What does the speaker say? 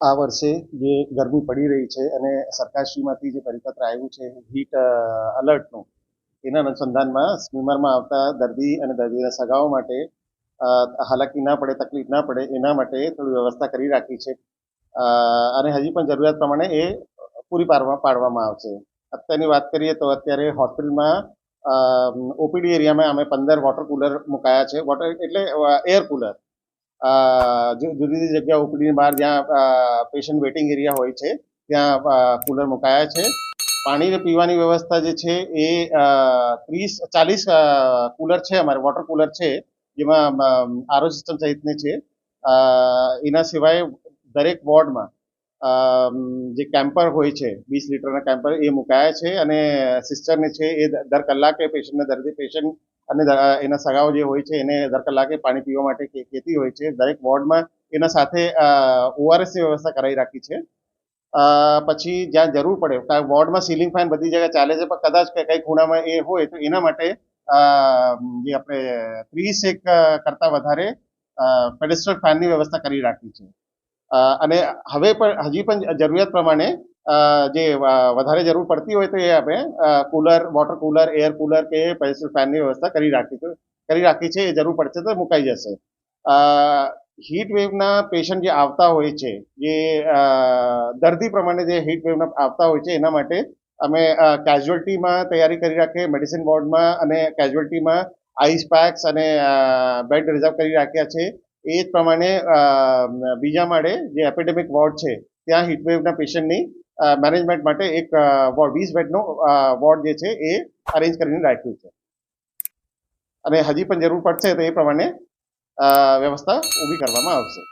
આ વર્ષે જે ગરમી પડી રહી છે અને સરકારશ્રીમાંથી જે પરિપત્ર આવ્યું છે હીટ અલર્ટનું એના અનુસંધાનમાં સ્વીમરમાં આવતા દર્દી અને દર્દીના સગાઓ માટે હાલાકી ના પડે, તકલીફ ના પડે, એના માટે થોડી વ્યવસ્થા કરી રાખી છે. અને હજી પણ જરૂરિયાત પ્રમાણે એ પૂરી પાડવા, પાડવામાં આવશે. અત્યારની વાત કરીએ તો અત્યારે હોસ્પિટલમાં ઓપીડી એરિયામાં અમે પંદર વોટર કુલર મુકાયા છે. વોટર એટલે એર કુલર. જુદી જુદી જગ્યા ઓપીડી બહાર જ્યાં પેશન્ટ વેટિંગ એરિયા હોય છે, ત્યાં કુલર મુકાયા છે. પાણીને પીવાની વ્યવસ્થા જે છે એ ત્રીસ, ચાલીસ કુલર છે અમારે વોટર કુલર છે, જેમાં આરો સિસ્ટમ સહિતની છે. એના સિવાય દરેક વોર્ડમાં જે કેમ્પર હોય છે, વીસ લીટરના કેમ્પર એ મુકાયા છે અને સિસ્ટરને છે એ દર કલાકે પેશન્ટને દર્દી પેશન્ટ અને એના સગાઓ જે હોય છે, એને દર કલાકે પાણી પીવા માટે કહેતી હોય છે. દરેક વોર્ડમાં એના સાથે ઓઆરએસની વ્યવસ્થા કરાવી રાખી છે. પછી જ્યાં જરૂર પડે વોર્ડમાં સીલિંગ ફેન બધી જગ્યાએ ચાલે છે, પણ કદાચ કઈ ખૂણામાં એ હોય, તો એના માટે જે આપણે ત્રીસ એક કરતાં વધારે પેડેસ્ટ્રલ ફેનની વ્યવસ્થા કરી રાખી છે. અને હવે પણ, હજી પણ જરૂરિયાત પ્રમાણે જે વધારે જરૂર પડતી હોય તો એ આપણે cooler, water cooler, air cooler કે ફેનની વ્યવસ્થા કરી રાખી કરી રાખી છે, એ જરૂર પડશે તો મુકાઈ જશે. હીટ વેવના પેશન્ટ જે આવતા હોય છે, જે દર્દી પ્રમાણે જે હીટ વેવના આવતા હોય છે, એના માટે અમે કેઝ્યુઅલ્ટીમાં તૈયારી કરી રાખીએ મેડિસિન વોર્ડમાં અને કેઝ્યુઅલ્ટીમાં આઈસ પેક્સ અને બેડ રિઝર્વ કરી રાખ્યા છે. એ જ પ્રમાણે બીજા માળે જે એપેડેમિક વોર્ડ છે, ત્યાં હીટવેવના પેશન્ટની મેનેજમેન્ટ માટે એક વોર્ડ વીસ બેડનો વોર્ડ જે છે એ અરેન્જ કરીને રાખ્યું છે. અને હજી પણ જરૂર પડશે તો એ પ્રમાણે વ્યવસ્થા ઊભી કરવામાં આવશે.